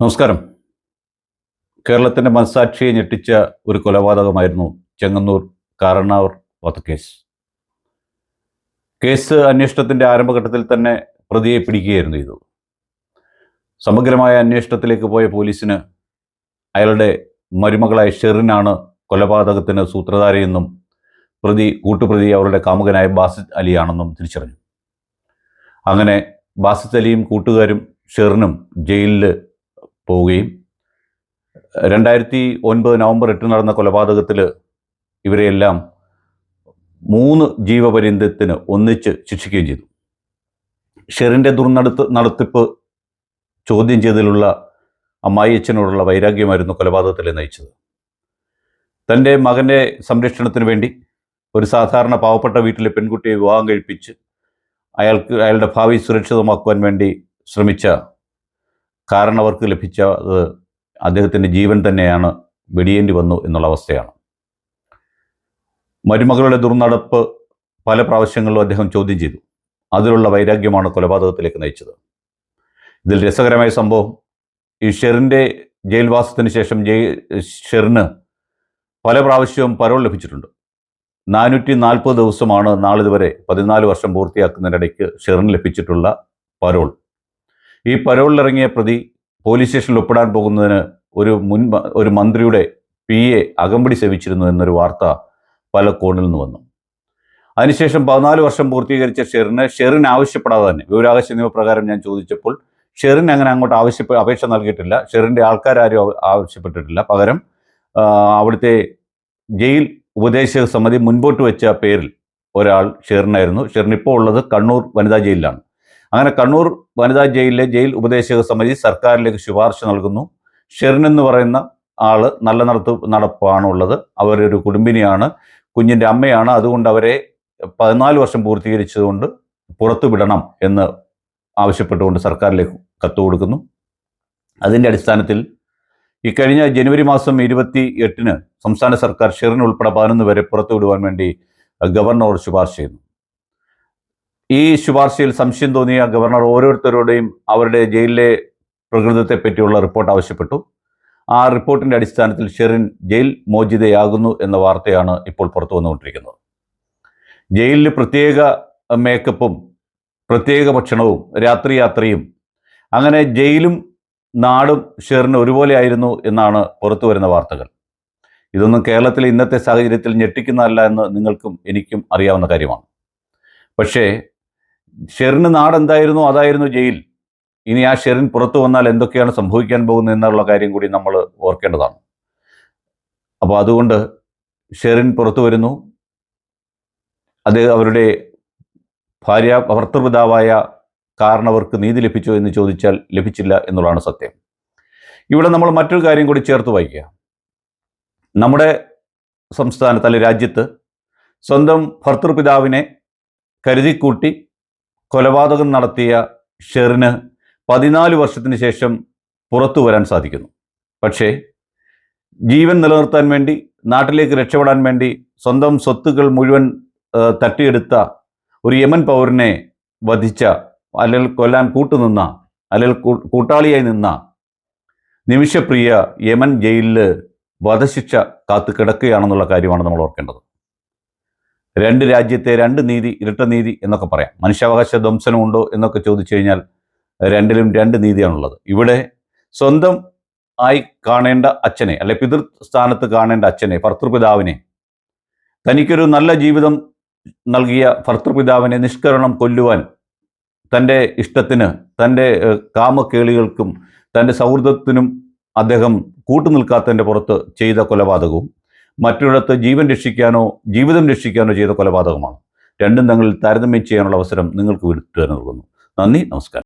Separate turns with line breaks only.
നമസ്കാരം. കേരളത്തിന്റെ മനസാക്ഷിയെ ഞെട്ടിച്ച ഒരു കൊലപാതകമായിരുന്നു ചെങ്ങന്നൂർ കാരണാവർ വധക്കേസ്. കേസ് അന്വേഷണത്തിന്റെ ആരംഭഘട്ടത്തിൽ തന്നെ പ്രതിയെ പിടിക്കുകയായിരുന്നു ഇത് സമഗ്രമായ അന്വേഷണത്തിലേക്ക് പോയ പോലീസിന് അയാളുടെ മരുമകളായ ഷെറിനാണ് കൊലപാതകത്തിന് സൂത്രധാരയെന്നും പ്രതി കൂട്ടുപ്രതി അവരുടെ കാമുകനായ ബാസിദ് അലിയാണെന്നും തിരിച്ചറിഞ്ഞു. അങ്ങനെ ബാസിദ് അലിയും കൂട്ടുകാരും ഷെറിനും ജയിലിൽ പോവുകയും രണ്ടായിരത്തി ഒൻപത് നവംബർ എട്ട് നടന്ന കൊലപാതകത്തിൽ ഇവരെയെല്ലാം മൂന്ന് ജീവപര്യന്തത്തിന് ഒന്നിച്ച് ശിക്ഷിക്കുകയും ചെയ്തു. ഷെറിന്റെ ദുർനടത്ത് നടത്തിപ്പ് ചോദ്യം ചെയ്തതിലുള്ള അമ്മായിയച്ഛനോടുള്ള വൈരാഗ്യമായിരുന്നു കൊലപാതകത്തിൽ നയിച്ചത്. തന്റെ മകന്റെ സംരക്ഷണത്തിന് വേണ്ടി ഒരു സാധാരണ പാവപ്പെട്ട വീട്ടിലെ പെൺകുട്ടിയെ വിവാഹം കഴിപ്പിച്ച് അയാൾക്ക് അയാളുടെ ഭാവി സുരക്ഷിതമാക്കുവാൻ വേണ്ടി ശ്രമിച്ച കാരണവർക്ക് ലഭിച്ച അദ്ദേഹത്തിന്റെ ജീവൻ തന്നെയാണ് വെടിയേണ്ടി വന്നു എന്നുള്ള അവസ്ഥയാണ്. മരുമകളുടെ ദുർനടപ്പ് പല പ്രാവശ്യങ്ങളിലും അദ്ദേഹം ചോദ്യം ചെയ്തു. അതിലുള്ള വൈരാഗ്യമാണ് കൊലപാതകത്തിലേക്ക് നയിച്ചത്. ഇതിൽ രസകരമായ സംഭവം ഈ ഷെറിന്റെ ജയിൽവാസത്തിന് ശേഷം ജയിൽ ഷെറിന് പല പ്രാവശ്യവും പരോൾ ലഭിച്ചിട്ടുണ്ട്. നാനൂറ്റി നാൽപ്പത് ദിവസമാണ് നാളിതുവരെ പതിനാല് വർഷം പൂർത്തിയാക്കുന്നതിനിടയ്ക്ക് ഷെറിന് ലഭിച്ചിട്ടുള്ള പരോൾ. ഈ പരോളിലിറങ്ങിയ പ്രതി പോലീസ് സ്റ്റേഷനിൽ ഒപ്പിടാൻ പോകുന്നതിന് ഒരു മുൻ ഒരു മന്ത്രിയുടെ പി എ അകമ്പടി സേവിച്ചിരുന്നു എന്നൊരു വാർത്ത പല കോണിൽ നിന്ന് വന്നു. അതിനുശേഷം പതിനാല് വർഷം പൂർത്തീകരിച്ച ഷെറിന് ഷെറിൻ ആവശ്യപ്പെടാതെ തന്നെ വിവരാവകാശ നിയമപ്രകാരം ഞാൻ ചോദിച്ചപ്പോൾ ഷെറിൻ അങ്ങനെ അങ്ങോട്ട് ആവശ്യപ്പെ അപേക്ഷ നൽകിയിട്ടില്ല. ഷെറിന്റെ ആൾക്കാരും ആവശ്യപ്പെട്ടിട്ടില്ല. പകരം അവിടുത്തെ ജയിൽ ഉപദേശക സമിതി മുൻപോട്ട് വെച്ച പേരിൽ ഒരാൾ ഷെറിനായിരുന്നു. ഷെറിൻ ഇപ്പോൾ ഉള്ളത് കണ്ണൂർ വനിതാ ജയിലിലാണ്. അങ്ങനെ കണ്ണൂർ വനിതാ ജയിലിലെ ജയിൽ ഉപദേശക സമിതി സർക്കാരിലേക്ക് ശുപാർശ നൽകുന്നു. ഷെറിൻ എന്ന് പറയുന്ന ആൾ നല്ല നടത്തു നടപ്പാണുള്ളത്. അവരൊരു കുടുംബിനിയാണ്. കുഞ്ഞിന്റെ അമ്മയാണ്. അതുകൊണ്ട് അവരെ പതിനാല് വർഷം പൂർത്തീകരിച്ചതുകൊണ്ട് പുറത്തു വിടണം എന്ന് ആവശ്യപ്പെട്ടുകൊണ്ട് സർക്കാരിലേക്ക് കത്ത് കൊടുക്കുന്നു. അതിന്റെ അടിസ്ഥാനത്തിൽ ഇക്കഴിഞ്ഞ ജനുവരി മാസം ഇരുപത്തി എട്ടിന് സംസ്ഥാന സർക്കാർ ഷെറിൻ ഉൾപ്പെടെ പതിനൊന്ന് പേരെ പുറത്തു വിടുവാൻ വേണ്ടി ഗവർണറോട് ശുപാർശ ചെയ്യുന്നു. ഈ ശുപാർശയിൽ സംശയം തോന്നിയ ഗവർണർ ഓരോരുത്തരോടെയും അവരുടെ ജയിലിലെ പ്രകൃതത്തെ പറ്റിയുള്ള റിപ്പോർട്ട് ആവശ്യപ്പെട്ടു. ആ റിപ്പോർട്ടിന്റെ അടിസ്ഥാനത്തിൽ ഷെറിൻ ജയിൽ മോചിതയാകുന്നു എന്ന വാർത്തയാണ് ഇപ്പോൾ പുറത്തു വന്നുകൊണ്ടിരിക്കുന്നത്. ജയിലിൽ പ്രത്യേക മേക്കപ്പും പ്രത്യേക ഭക്ഷണവും രാത്രി യാത്രയും അങ്ങനെ ജയിലും നാടും ഷെറിന് ഒരുപോലെ ആയിരുന്നു എന്നാണ് പുറത്തു വരുന്ന വാർത്തകൾ. ഇതൊന്നും കേരളത്തിലെ ഇന്നത്തെ സാഹചര്യത്തിൽ ഞെട്ടിക്കുന്നതല്ല എന്ന് നിങ്ങൾക്കും എനിക്കും അറിയാവുന്ന കാര്യമാണ്. പക്ഷേ ഷെറിന് നാടെന്തായിരുന്നു? അതായിരുന്നു ജയിൽ. ഇനി ആ ഷെറിൻ പുറത്തു വന്നാൽ എന്തൊക്കെയാണ് സംഭവിക്കാൻ പോകുന്നത് എന്നുള്ള കാര്യം കൂടി നമ്മൾ ഓർക്കേണ്ടതാണ്. അപ്പോൾ അതുകൊണ്ട് ഷെറിൻ പുറത്തു വരുന്നു. അത് അവരുടെ ഭാര്യ ഭർത്തൃപിതാവായ കാരണവർക്ക് നീതി ലഭിച്ചോ എന്ന് ചോദിച്ചാൽ ലഭിച്ചില്ല എന്നുള്ളതാണ് സത്യം. ഇവിടെ നമ്മൾ മറ്റൊരു കാര്യം കൂടി ചേർത്ത് വായിക്കുക. നമ്മുടെ സംസ്ഥാനത്ത് അല്ലെ രാജ്യത്ത് സ്വന്തം ഭർത്തൃപിതാവിനെ കരുതിക്കൂട്ടി കൊലപാതകം നടത്തിയ ഷെറിന് പതിനാല് വർഷത്തിന് ശേഷം പുറത്തു വരാൻ സാധിക്കുന്നു. പക്ഷേ ജീവൻ നിലനിർത്താൻ വേണ്ടി നാട്ടിലേക്ക് രക്ഷപ്പെടാൻ വേണ്ടി സ്വന്തം സ്വത്തുക്കൾ മുഴുവൻ തട്ടിയെടുത്ത ഒരു യമൻ പൗരനെ വധിച്ച അല്ലെങ്കിൽ കൊല്ലാൻ കൂട്ടുനിന്ന അല്ലെങ്കിൽ കൂട്ടാളിയായി നിന്ന നിമിഷപ്രിയ യമൻ ജയിലിൽ വധശിക്ഷ കാത്തു കിടക്കുകയാണെന്നുള്ള കാര്യമാണ് നമ്മൾ ഓർക്കേണ്ടത്. രണ്ട് രാജ്യത്തെ രണ്ട് നീതി ഇരട്ട നീതി എന്നൊക്കെ പറയാം. മനുഷ്യാവകാശ ധ്വംസനമുണ്ടോ എന്നൊക്കെ ചോദിച്ചു കഴിഞ്ഞാൽ രണ്ടിലും രണ്ട് നീതിയാണുള്ളത്. ഇവിടെ സ്വന്തം ആയി കാണേണ്ട അച്ഛനെ അല്ലെ പിതൃസ്ഥാനത്ത് കാണേണ്ട അച്ഛനെ ഭർത്തൃപിതാവിനെ തനിക്കൊരു നല്ല ജീവിതം നൽകിയ ഭർത്തൃപിതാവിനെ നിഷ്കരണം കൊല്ലുവാൻ തന്റെ ഇഷ്ടത്തിന് തന്റെ കാമക്കേളികൾക്കും തന്റെ സൗഹൃദത്തിനും അദ്ദേഹം കൂട്ടുനിൽക്കാത്തതിന്റെ പുറത്ത് ചെയ്ത കൊലപാതകവും മറ്റൊരിടത്ത് ജീവൻ രക്ഷിക്കാനോ ജീവിതം രക്ഷിക്കാനോ ചെയ്ത കൊലപാതകമാണ്. രണ്ടും തങ്ങളിൽ താരതമ്യം ചെയ്യാനുള്ള അവസരം നിങ്ങൾക്ക് വിട്ടു നൽകുന്നു നന്ദി നമസ്കാരം.